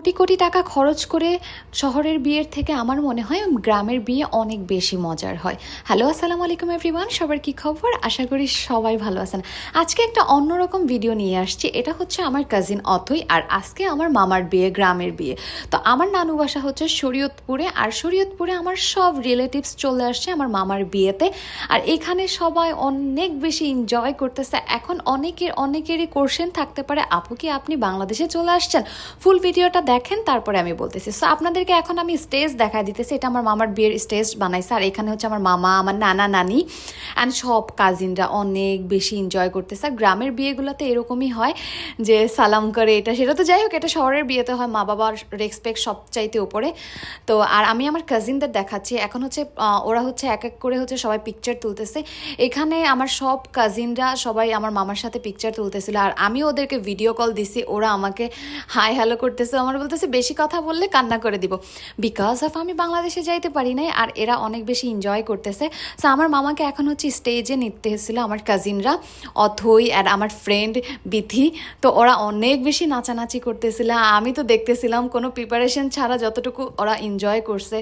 কোটি কোটি টাকা খরচ করে শহরের বিয়ের থেকে আমার মনে হয় গ্রামের বিয়ে অনেক বেশি মজার হয়। হ্যালো আসসালামু আলাইকুম এভরিওয়ান সবার কি খবর? আশা করি সবাই ভালো আছেন। আজকে একটা অন্যরকম ভিডিও নিয়ে আসছি, এটা হচ্ছে আমার কাজিন অথই আর আজকে আমার মামার বিয়ে, গ্রামের বিয়ে। তো আমার নানু বাসা হচ্ছে শরীয়তপুরে আর শরীয়তপুরে আমার সব রিলেটিভস চলে আসছে আমার মামার বিয়েতে। আর এখানে সবাই অনেক বেশি এনজয় করতেছে। এখন অনেকের, অনেকেরই কোশ্চেন থাকতে পারে, আপু কি আপনি বাংলাদেশে চলে আসছেন? ফুল ভিডিওটা দেখেন, তারপরে আমি বলতেছি। সো আপনাদেরকে এখন আমি স্টেজ দেখা দিতেছি। এটা আমার মামার বিয়ের স্টেজ বানাইছে। আর এখানে হচ্ছে আমার মামা, আমার নানা, নানি অ্যান্ড সব কাজিনরা অনেক বেশি এনজয় করতেছে। আর গ্রামের বিয়েগুলোতে এরকমই হয় যে সালাম করে এটা, সেটা তো যাই হোক, এটা শহরের বিয়েতে হয় মা বাবার রেসপেক্ট সবচাইতে ওপরে তো, আর আমি আমার কাজিনদের দেখাচ্ছি। এখন হচ্ছে ওরা হচ্ছে এক এক করে হচ্ছে সবাই পিকচার তুলতেছে। এখানে আমার সব কাজিনরা সবাই আমার মামার সাথে পিকচার তুলতেছিল। আর আমি ওদেরকে ভিডিও কল দিছি। ওরা আমাকে হাই হ্যালো করতেছে। আমার বলতেছে, বেশি কথা বললে কান্না করে দিব। বিকজ অফ আমি বাংলাদেশে যাইতে পারি নাই, আর এরা অনেক বেশি এনজয় করতেছে। সো আমার মামাকে এখন হচ্ছে স্টেজে নিতে এসেছিল আমার কাজিনরা অথই আর আমার ফ্রেন্ড বিথি। তো ওরা অনেক বেশি নাচানাচি করতেছিল। আমি তো দেখতেছিলাম কোনো প্রিপারেশন ছাড়া যতটুকু ওরা এনজয় করছে।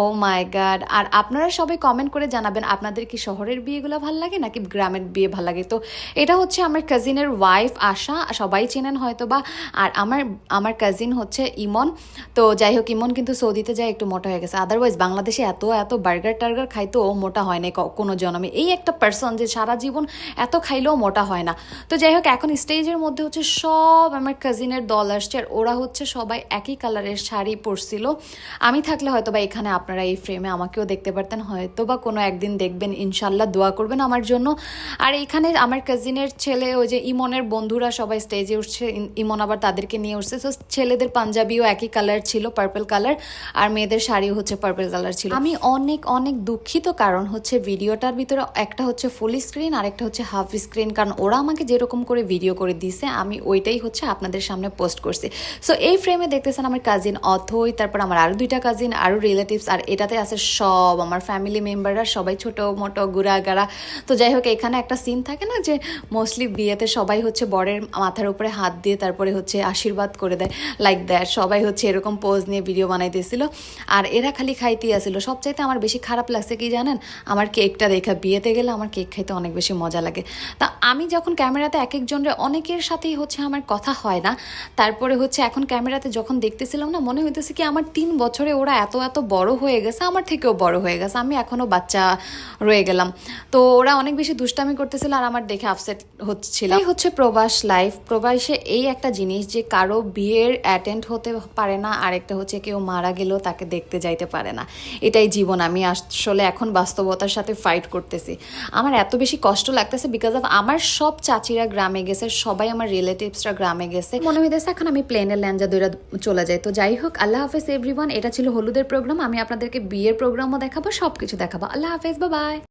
ও মাই গাড আর আপনারা সবাই কমেন্ট করে জানাবেন, আপনাদের কি শহরের বিয়েগুলো ভালো লাগে নাকি গ্রামের বিয়ে ভালো লাগে? তো এটা হচ্ছে আমার কাজিনের ওয়াইফ আশা, সবাই চেনেন হয়তো বা আর আমার আমার কাজিন হচ্ছে ইমন। তো যাই হোক, ইমন কিন্তু সৌদিতে যায় একটু মোটা হয়ে গেছে। আদারওয়াইজ বাংলাদেশে এত এত বার্গার টার্গার খাইতো ও মোটা হয় না কোনো জন্মে এই একটা পার্সন যে সারা জীবন এত খাইলেও মোটা হয় না। তো যাই হোক, এখন স্টেজের মধ্যে হচ্ছে সব আমার কাজিনের দল আসছে আর ওরা হচ্ছে সবাই একই কালারের শাড়ি পরছিল। আমি থাকলে হয়তো বা এখানে আপনারা এই ফ্রেমে আমাকেও দেখতে পারতেন হয়তো বা কোনো একদিন দেখবেন ইনশাল্লাহ দোয়া করবেন আমার জন্য। আর এখানে আমার কাজিনের ছেলে, ওই যে ইমনের বন্ধুরা সবাই স্টেজে উঠছে, ইমন আবার তাদেরকে নিয়ে উঠছে। তো ছেলেদের পাঞ্জাবিও একই কালার ছিল পার্পল কালার আর মেয়েদের শাড়িও হচ্ছে পার্পল কালার ছিল। আমি অনেক অনেক দুঃখিত কারণ হচ্ছে ভিডিওটার ভিতরে একটা হচ্ছে ফুল স্ক্রিন আর একটা হচ্ছে হাফ স্ক্রিন কারণ ওরা আমাকে যেরকম করে ভিডিও করে দিছে, আমি ওইটাই হচ্ছে আপনাদের সামনে পোস্ট করছি। সো এই ফ্রেমে দেখতেছেন আমার কাজিন অথই, তারপর আমার আরও দুইটা কাজিন আরও রিলেটিভস আর এটাতে আছে সব আমার ফ্যামিলি মেম্বাররা সবাই ছোট, মোটো গুড়াগাড়া তো যাই হোক, এখানে একটা সিন থাকে না যে মোস্টলি বিয়েতে সবাই হচ্ছে বরের মাথার উপরে হাত দিয়ে তারপরে হচ্ছে আশীর্বাদ করে দেয় লাইক দ্যাট সবাই হচ্ছে এরকম পোজ নিয়ে ভিডিও বানাইতেছিল। আর এরা খালি খাইতেই আসছিল সবচাইতে আমার বেশি খারাপ লাগছে কি জানেন? আমার কেকটা দেখা, বিয়েতে গেলে আমার কেক খাইতে অনেক বেশি মজা লাগে। তা আমি যখন ক্যামেরাতে এক একজনের অনেকের সাথেই হচ্ছে আমার কথা হয় না। তারপরে হচ্ছে এখন ক্যামেরাতে যখন দেখতেছিলাম না, মনে হইতেছে কি আমার তিন বছরে ওরা এত এত বড় হয়ে গেছে, আমার থেকেও বড় হয়ে গেছে। আমি এখনও বাচ্চা রয়ে গেলাম। তো ওরা অনেক বেশি দুষ্টামি করতেছিল আর আমার দেখে আপসেট হচ্ছিল হচ্ছে প্রবাস লাইফ প্রবাসে এই একটা জিনিস যে কারও বিয়ের অ্যাটেন্ড হতে পারে না আর একটা হচ্ছে কেউ মারা গেলেও তাকে দেখতে যাইতে পারে না। এটাই জীবন, আমি আসলে এখন বাস্তবতার সাথে ফাইট করতেছি। আমার এত বেশি কষ্ট লাগতেছে বিকজ অফ আমার সব চাচিরা গ্রামে গেছে, সবাই আমার রিলেটিভসরা গ্রামে গেছে। মনে হইতেছে এখন আমি প্লেনের ল্যাঞ্জা দৈরা চলে যাই। তো যাই হোক, আল্লাহ হাফেজ এভরিওয়ান এটা ছিল হলুদের প্রোগ্রাম আমি আপনাদেরকে বিয়ের প্রোগ্রামও দেখাবো সব কিছু দেখাবো। আল্লাহ হাফেজ বা বাই